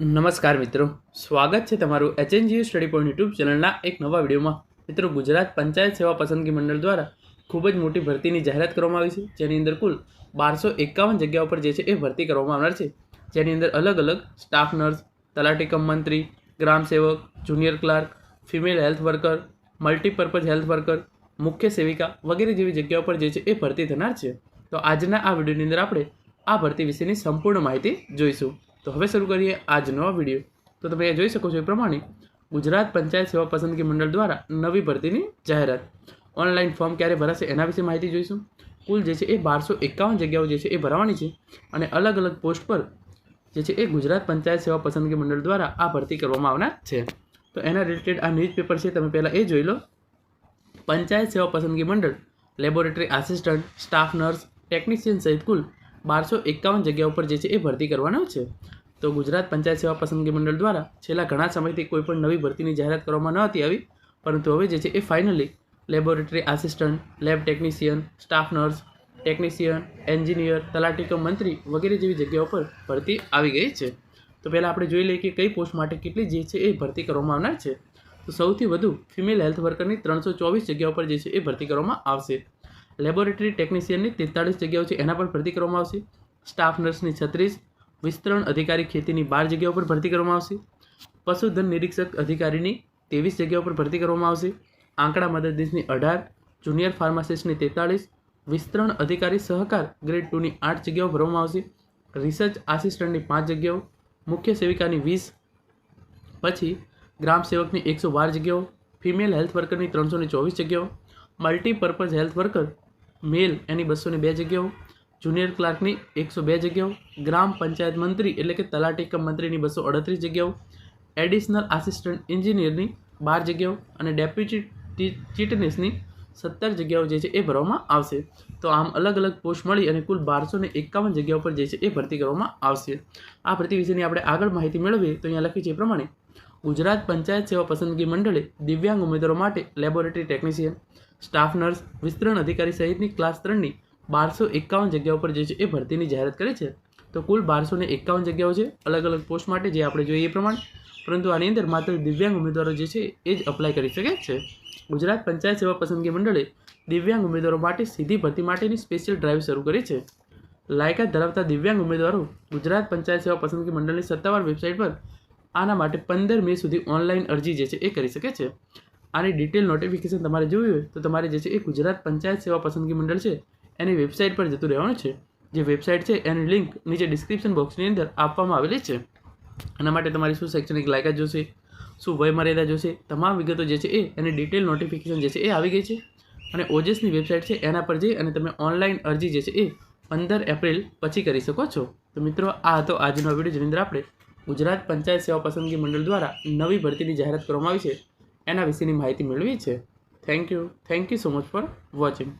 નમસ્કાર મિત્રો. સ્વાગત છે તમારું એચએનજીયુ સ્ટડી પોઈન્ટ યુટ્યુબ ચેનલના એક નવા વિડીયોમાં. મિત્રો, ગુજરાત પંચાયત સેવા પસંદગી મંડળ દ્વારા ખૂબ જ મોટી ભરતીની જાહેરાત કરવામાં આવી છે, જેની અંદર કુલ બારસો એકાવન જગ્યાઓ પર જે છે એ ભરતી કરવામાં આવનાર છે. જેની અંદર અલગ અલગ સ્ટાફ નર્સ, તલાટી કમ મંત્રી, ગ્રામ સેવક, junior clerk, female health worker, multipurpose health worker, મુખ્ય સેવિકા વગેરે જેવી જગ્યાઓ પર જે છે એ ભરતી થનાર છે. તો આજના આ વિડીયોની અંદર આપણે આ ભરતી વિશેની સંપૂર્ણ માહિતી જોઈશું. તો હવે શરૂ કરીએ આજનો વીડિયો. તો તમે જોઈ શકો છો એ પ્રમાણે ગુજરાત પંચાયત સેવા પસંદગી મંડળ દ્વારા નવી ભરતીની જાહેરાત. ઓનલાઈન ફોર્મ ક્યારે ભરાશે એના વિશે માહિતી જોઈશું. કુલ જે છે એ બારસો એકાવન જગ્યાઓ જે છે એ ભરવાની છે અને અલગ અલગ પોસ્ટ પર જે છે એ ગુજરાત પંચાયત સેવા પસંદગી મંડળ દ્વારા આ ભરતી કરવામાં આવનાર છે. તો એના રિલેટેડ આ ન્યૂઝપેપર છે, તમે પહેલાં એ જોઈ લો. પંચાયત સેવા પસંદગી મંડળ laboratory assistant staff nurse technician સહિત કુલ બારસો એકાવન જગ્યા ઉપર જે છે એ ભરતી કરવાનો છે. તો ગુજરાત પંચાયત સેવા પસંદગી મંડળ દ્વારા છેલ્લા ઘણા સમયથી કોઈ પણ નવી ભરતીની જાહેરાત કરવામાં ન હતી આવી, પરંતુ હવે જે છે એ finally laboratory assistant lab technician staff nurse technician engineer તલાટી કમ મંત્રી વગેરે જેવી જગ્યાઓ પર ભરતી આવી ગઈ છે. તો પહેલાં આપણે જોઈ લઈએ કે કઈ પોસ્ટ માટે કેટલી જે છે એ ભરતી કરવામાં આવનાર છે. તો સૌથી વધુ ફિમેલ હેલ્થ વર્કરની ત્રણસો ચોવીસ જગ્યાઓ પર જે છે એ ભરતી કરવામાં આવશે. લેબોરેટરી ટેકનિશિયનની તેતાળીસ જગ્યાઓ છે, એના પર ભરતી કરવામાં આવશે. સ્ટાફ નર્સની છત્રીસ, વિસ્તરણ અધિકારી ખેતીની બાર જગ્યાઓ પર ભરતી કરવામાં આવશે. પશુધન નિરીક્ષક અધિકારીની ત્રેવીસ જગ્યાઓ પર ભરતી કરવામાં આવશે. આંકડા મદદનીશની અઢાર, જુનિયર ફાર્માસિસ્ટની તેતાળીસ, વિસ્તરણ અધિકારી સહકાર ગ્રેડ ટુની આઠ જગ્યાઓ ભરવામાં આવશે. રિસર્ચ આસિસ્ટન્ટની પાંચ જગ્યાઓ, મુખ્ય સેવિકાની વીસ, પછી ગ્રામ સેવકની એકસો બાર જગ્યાઓ, ફિમેલ હેલ્થ વર્કરની ત્રણસો ચોવીસ જગ્યાઓ, મલ્ટીપર્પઝ હેલ્થ વર્કર મેલ એની બસો ને બે જગ્યાઓ, જુનિયર ક્લાર્કની એકસો બે જગ્યાઓ, ગ્રામ પંચાયત મંત્રી એટલે કે તલાટી કમ મંત્રીની બસો અડત્રીસ જગ્યાઓ, એડિશનલ આસિસ્ટન્ટ એન્જિનિયરની બાર જગ્યાઓ અને ડેપ્યુટી ચીટનીસની સત્તર જગ્યાઓ જે છે એ ભરવામાં આવશે. તો આમ અલગ અલગ પોસ્ટ મળી અને કુલ બારસો ને એકાવન જગ્યાઓ પર જે છે એ ભરતી કરવામાં આવશે. આ ભરતી વિશેની આપણે આગળ માહિતી મેળવીએ તો અહીંયા લખી છે પ્રમાણે, ગુજરાત પંચાયત સેવા પસંદગી મંડળે દિવ્યાંગ ઉમેદવારો માટે લેબોરેટરી ટેકનિશિયન સ્ટાફ નર્સ, વિસ્તરણ અધિકારી સહિતની ક્લાસ ત્રણની બારસો એકાવન જગ્યાઓ પર જે છે એ ભરતીની જાહેરાત કરી છે. તો કુલ બારસો ને એકાવન જગ્યાઓ છે. અલગ અલગ પોસ્ટ માટે જે આપણે જોઈએ એ પ્રમાણે. પરંતુ આની અંદર માત્ર દિવ્યાંગ ઉમેદવારો જે છે એ જ અપ્લાય કરી શકે છે. ગુજરાત પંચાયત સેવા પસંદગી મંડળે દિવ્યાંગ ઉમેદવારો માટે સીધી ભરતી માટેની સ્પેશિયલ ડ્રાઈવ શરૂ કરી છે. લાયકાત ધરાવતા દિવ્યાંગ ઉમેદવારો ગુજરાત પંચાયત સેવા પસંદગી મંડળની સત્તાવાર વેબસાઇટ પર આના માટે પંદર મે સુધી ઓનલાઈન અરજી જે છે એ કરી શકે છે. આની ડિટેલ નોટિફિકેશન તમારે જોવી હોય તો તમારે જે છે એ ગુજરાત પંચાયત સેવા પસંદગી મંડળ છે, એની વેબસાઇટ પર જતું રહેવાનું છે. જે વેબસાઇટ છે એની લિંક નીચે ડિસ્ક્રિપ્શન બોક્સની અંદર આપવામાં આવેલી છે. એના માટે તમારી શું શૈક્ષણિક લાયકાત જોશે, શું વયમર્યાદા જોશે, તમામ વિગતો જે છે એ એની ડિટેલ નોટિફિકેશન જે છે એ આવી ગઈ છે. અને ઓજેસની વેબસાઇટ છે એના પર જઈ અને તમે ઓનલાઈન અરજી જે છે એ પંદર એપ્રિલ પછી કરી શકો છો. તો મિત્રો, આ હતો આજનો વીડિયો. જેની અંદર આપણે ગુજરાત પંચાયત સેવા પસંદગી મંડળ દ્વારા નવી ભરતીની જાહેરાત કરવામાં આવી છે. એના વિશેની માહિતી મેળવી છે. Thank you thank you so much for watching